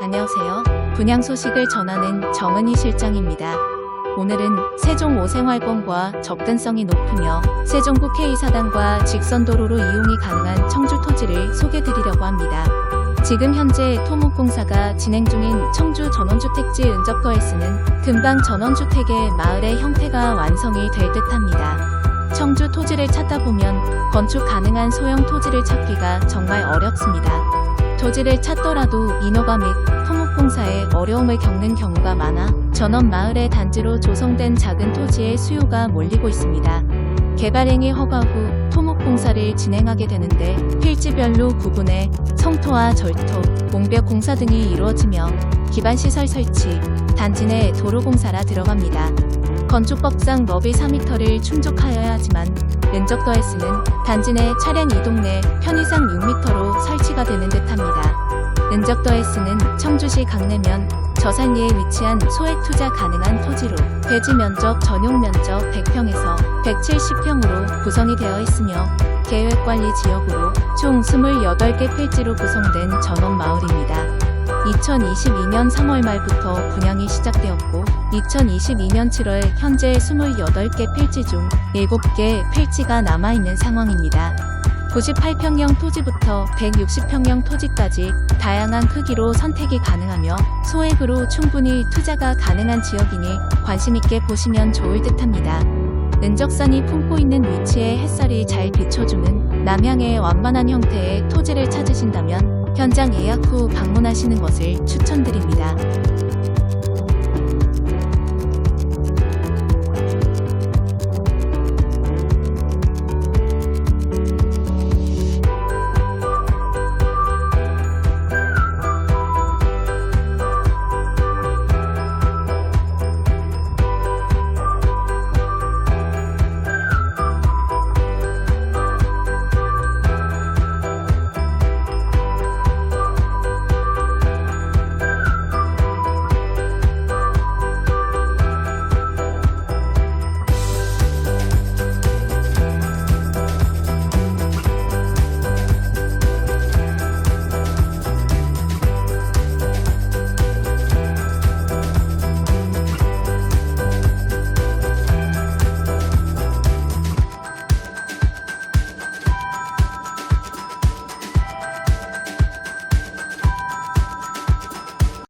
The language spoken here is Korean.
안녕하세요. 분양 소식을 전하는 정은희 실장입니다. 오늘은 세종 오생활권과 접근성이 높으며 세종구 K사단과 직선도로로 이용이 가능한 청주 토지를 소개드리려고 합니다. 지금 현재 토목공사가 진행 중인 청주 전원주택지 은적거에서는 금방 전원주택의 마을의 형태가 완성이 될 듯합니다. 청주 토지를 찾다 보면 건축 가능한 소형 토지를 찾기가 정말 어렵습니다. 토지를 찾더라도 인허가 및 토목공사에 어려움을 겪는 경우가 많아 전원 마을의 단지로 조성된 작은 토지에 수요가 몰리고 있습니다. 개발행위 허가 후 토목공사를 진행하게 되는데 필지별로 구분해 성토와 절토, 공벽 공사 등이 이루어지며 기반시설 설치, 단지 내 도로공사라 들어갑니다. 건축법상 너비 4m를 충족하여야 하지만 은적더에스는 단지 내 차량 이동 내 편의상 6m로 설치가 되는 듯합니다. 은적더에스는 청주시 강내면 저산리에 위치한 소액 투자 가능한 토지로 대지 면적 전용 면적 100평에서 170평으로 구성이 되어 있으며 계획관리 지역으로 총 28개 필지로 구성된 전원 마을입니다. 2022년 3월 말부터 분양이 시작되었고 2022년 7월 현재 28개 필지 중 7개 필지가 남아있는 상황입니다. 98평형 토지부터 160평형 토지까지 다양한 크기로 선택이 가능하며 소액으로 충분히 투자가 가능한 지역이니 관심있게 보시면 좋을 듯합니다. 은적산이 품고 있는 위치에 햇살이 잘 비춰주는 남향의 완만한 형태의 토지를 찾으신다면 현장 예약 후 방문하시는 것을 추천드립니다.